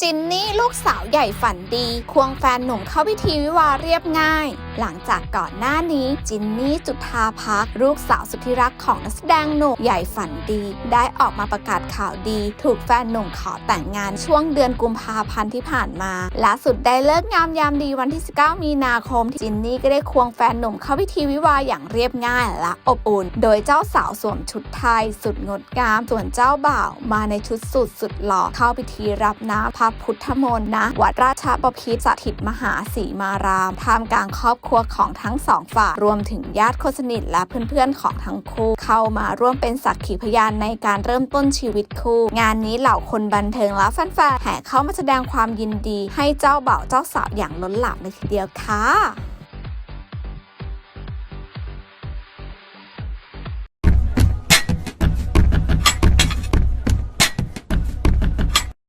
จินนี่ลูกสาวใหญ่ฝันดี ควงแฟนหนุ่มเข้าพิธีวิวาเรียบง่าย หลังจากก่อนหน้านี้จินนี่จุธาพักลูกสาวสุดที่รักของนักแสดงหนุ่มใหญ่ฝันดี ได้ออกมาประกาศข่าวดี ถูกแฟนหนุ่มขอแต่งงานช่วงเดือนกุมภาพันธ์ที่ผ่านมาล่าสุดได้เลิกงามยามดีวันที่ 19 มีนาคมจินนี่ก็ได้ควงแฟนหนุ่มเข้าพิธีวิวาอย่างเรียบง่ายและอบอุ่น โดยเจ้าสาวสวมชุดไทย สุดงดงามส่วนเจ้าบ่าวมาในชุดสุดสุดหล่อเข้าพิธีรับน้ำพระพุทธมนต์นะวัดราชบพิตรสถิตมหาสีมารามท่ามกลางครอบครัวของทั้งสองฝ่ายรวมถึงญาติคนสนิทและเพื่อนๆของทั้งคู่ เข้ามาร่วมเป็นสักขีพยานในการเริ่มต้นชีวิตคู่ งานนี้เหล่าคนบันเทิงและแฟนๆแห่เข้ามาแสดงความยินดี ให้เจ้าบ่าวเจ้าสาวอย่างล้นหลามเลยทีเดียวค่ะ